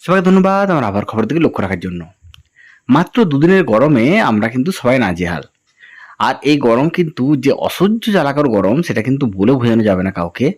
সবাইকে ধন্যবাদ আমার আবার খবর দিকে লক্ষ্য রাখার জন্য। মাত্র দুদিনের গরমে আমরা কিন্তু সবাই নাজেহাল। আর এই গরম কিন্তু যে অসহ্য জ্বালাকর গরম, সেটা কিন্তু বলে বোঝানো যাবে না কাউকে।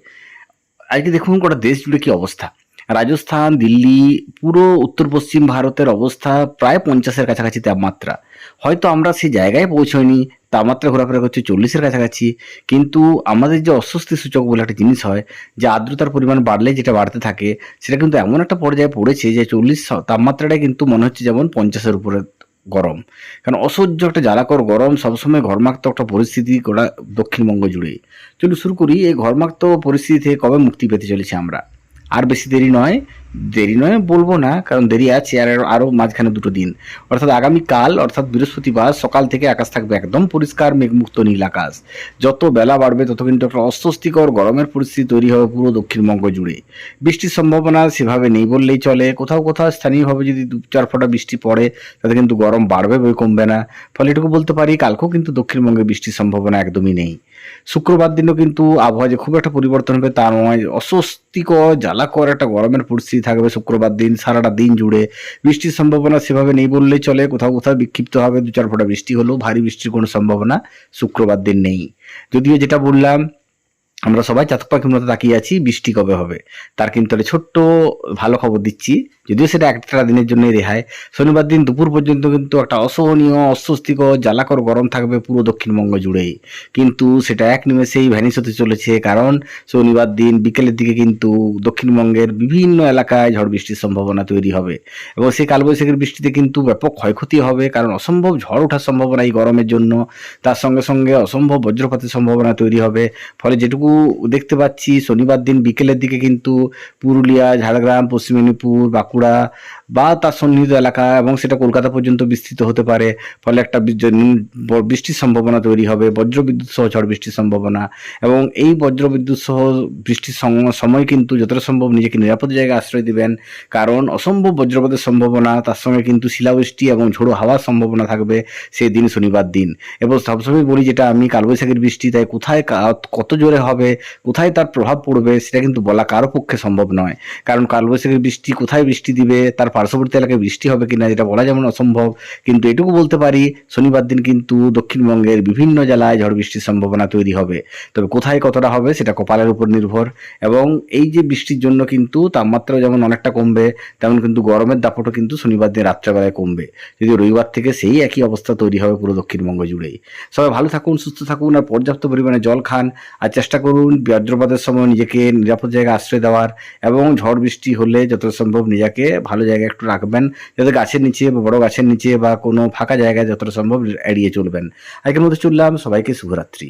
আজকে দেখুন গোটা দেশ জুড়ে কি অবস্থা। রাজস্থান, দিল্লি, পুরো উত্তর পশ্চিম ভারতের অবস্থা প্রায় পঞ্চাশের কাছাকাছি তাপমাত্রা। হয়তো আমরা সেই জায়গায় পৌঁছয়নি তাপমাত্রা ঘোরাফেরা করছে চল্লিশের কাছাকাছি। কিন্তু আমাদের যে অস্বস্তি সূচক বলে একটা জিনিস হয়, যে আর্দ্রতার পরিমাণ বাড়লে যেটা বাড়তে থাকে, সেটা কিন্তু এমন একটা পর্যায়ে পড়েছে যে চল্লিশ তাপমাত্রাটাই কিন্তু মনে হচ্ছে যেমন পঞ্চাশের উপরে গরম। কারণ অসহ্য একটা জ্বালাকর গরম সবসময় ঘরমাক্ত একটা পরিস্থিতি গোটা দক্ষিণবঙ্গ জুড়ে চলুন শুরু করি, এই ঘরমাক্ত পরিস্থিতি থেকে কবে মুক্তি পেতে চলেছে আমরা? আর বেশি দেরি নয় দেরি নয় বলব না, কারণ দেরি আছে, আর আরও মাঝখানে দুটো দিন। অর্থাৎ আগামীকাল অর্থাৎ বৃহস্পতিবার, সকাল থেকে আকাশ থাকবে একদম পরিষ্কার, মেঘমুক্ত, নীল আকাশ। যত বেলা বাড়বে, তত কিন্তু একটা অস্বস্তিকর গরমের পরিস্থিতি তৈরি হবে পুরো দক্ষিণবঙ্গ জুড়ে। বৃষ্টির সম্ভাবনা সেভাবে নেই বললেই চলে। কোথাও কোথাও স্থানীয়ভাবে যদি দু চার ফোঁটা বৃষ্টি পড়ে, তাতে কিন্তু গরম বাড়বে বই কমবে না। ফলে এটুকু বলতে পারি, কালকেও কিন্তু দক্ষিণবঙ্গে বৃষ্টির সম্ভাবনা একদমই নেই। শুক্রবার দিনও কিন্তু আবহাওয়া যে খুব একটা পরিবর্তন হবে তা নয় অস্বস্তিকর, জ্বালাকর একটা গরমের পরিস্থিতি থাকবে শুক্রবার দিন, সারাটা দিন জুড়ে। বৃষ্টির সম্ভাবনা সেভাবে নেই বললেই চলে, কোথাও কোথাও বিক্ষিপ্ত হবে, দু চার ফোঁটা বৃষ্টি হলেও ভারী বৃষ্টির কোনো সম্ভাবনা শুক্রবার দিন নেই। যদিও যেটা বললাম আমরা সবাই চাতক পাখির মতো তাকিয়ে আছি, বৃষ্টি কবে হবে? তার কিন্তু একটা ছোট্ট ভালো খবর দিচ্ছি। যদিও সেটা একটা দিনের জন্যই রেহাই। শনিবার দিন দুপুর পর্যন্ত কিন্তু একটা অসহনীয়, অস্বস্তিকর, জ্বালাকর গরম থাকবে পুরো দক্ষিণবঙ্গ জুড়েই। কিন্তু সেটা এক নিমেষেই ভ্যানিশ হতে চলেছে, কারণ শনিবার দিন বিকেলের দিকে কিন্তু দক্ষিণবঙ্গের বিভিন্ন এলাকায় ঝড় বৃষ্টির সম্ভাবনা তৈরি হবে। এবং সেই কালবৈশাখীর বৃষ্টিতে কিন্তু ব্যাপক ক্ষয়ক্ষতি হবে, কারণ অসম্ভব ঝড় ওঠার সম্ভাবনা এই গরমের জন্য। তার সঙ্গে সঙ্গে অসম্ভব বজ্রপাতের সম্ভাবনা তৈরি হবে। ফলে যেটুকু দেখতে পাচ্ছি। শনিবার দিন বিকেলের দিকে কিন্তু পুরুলিয়া, ঝাড়গ্রাম, পশ্চিম মেদিনীপুর, বাঁকুড়া বা তার সন্নিহিত এলাকা এবং সেটা কলকাতা পর্যন্ত বিস্তৃত হতে পারে। ফলে একটা বৃষ্টির সম্ভাবনা তৈরি হবে, বজ্রবিদ্যুৎ সহ ঝড় বৃষ্টির সম্ভাবনা এবং এই বজ্রবিদ্যুৎ সহ বৃষ্টির সম- সময় কিন্তু যতটা সম্ভব নিজেকে নিরাপদ জায়গায় আশ্রয় দিবেন। কারণ অসম্ভব বজ্রপাতের সম্ভাবনা, তার সঙ্গে কিন্তু শিলাবৃষ্টি এবং ঝোড়ো হাওয়ার সম্ভাবনা থাকবে সেই দিন শনিবার দিন। এবং সবসময় বলি যেটা আমি, কালবৈশাখীর বৃষ্টি, তাই কোথায় কত জোরে হবে কোথায় তার প্রভাব পড়বে সেটা কিন্তু বলা কারও পক্ষে সম্ভব নয়। কারণ কালবৈশাখীর বৃষ্টি কোথায় বৃষ্টি দিবে, তার পার্শ্ববর্তী এলাকায় বৃষ্টি হবে কিনা যেটা বলা যেমন অসম্ভব। কিন্তু এটুকু বলতে পারি, শনিবার দিন কিন্তু দক্ষিণবঙ্গের বিভিন্ন জেলায় ঝড় বৃষ্টির সম্ভাবনা তৈরি হবে। তবে কোথায় কতটা হবে সেটা কপালের উপর নির্ভর। এবং এই যে বৃষ্টির জন্য কিন্তু তাপমাত্রা যেমন অনেকটা কমবে, তেমন কিন্তু গরমের দাপটও কিন্তু শনিবার দিন রাত্রেবেলায় কমবে। যদি রবিবার থেকে সেই একই অবস্থা তৈরি হবে পুরো দক্ষিণবঙ্গ জুড়েই। সবাই ভালো থাকুন, সুস্থ থাকুন, আর পর্যাপ্ত পরিমাণে জল খান। আর চেষ্টা করুন বজ্রপাতের সময় নিজেকে নিরাপদ জায়গায় আশ্রয় দেওয়ার এবং ঝড় বৃষ্টি হলে যত সম্ভব নিজেকে ভালো জায়গায় একটু রাখবেন। যাতে গাছের নিচে বা বড় গাছের নিচে বা কোনো ফাঁকা জায়গায় যতটা সম্ভব এড়িয়ে চলবেন। আজকের মধ্যে চললাম। সবাইকে শুভরাত্রি।